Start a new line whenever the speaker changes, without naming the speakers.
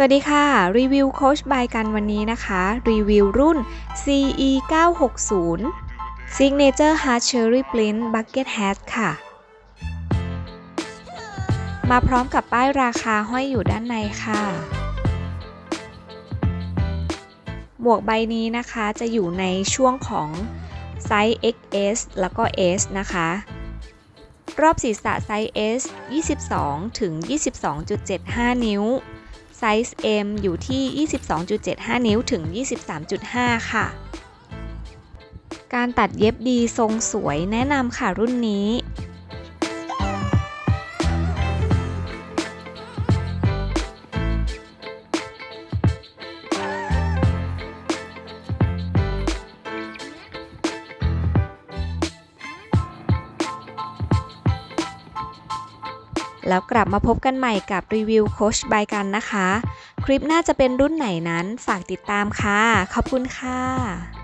สวัสดีค่ะ รีวิวโค้ชบายกันวันนี้นะคะ รีวิวรุ่น CE 960 Signature Hard Cherry Print Bucket Hat ค่ะ มาพร้อมกับป้ายราคาห้อยอยู่ด้านในค่ะ หมวกใบนี้นะคะจะอยู่ในช่วงของไซส์ XS แล้วก็ S นะคะ รอบศีรษะไซส์ S 22 ถึง 22.75 นิ้ว ไซส์ M อยู่ที่ 22.75 นิ้วถึง 23.5 ค่ะ การตัดเย็บดีทรงสวยแนะนำค่ะรุ่นนี้ แล้วกลับมาพบกันใหม่กับรีวิวโคชบายกันนะคะ คลิปหน้าจะเป็นรุ่นไหนนั้นฝากติดตามค่ะ ขอบคุณค่ะ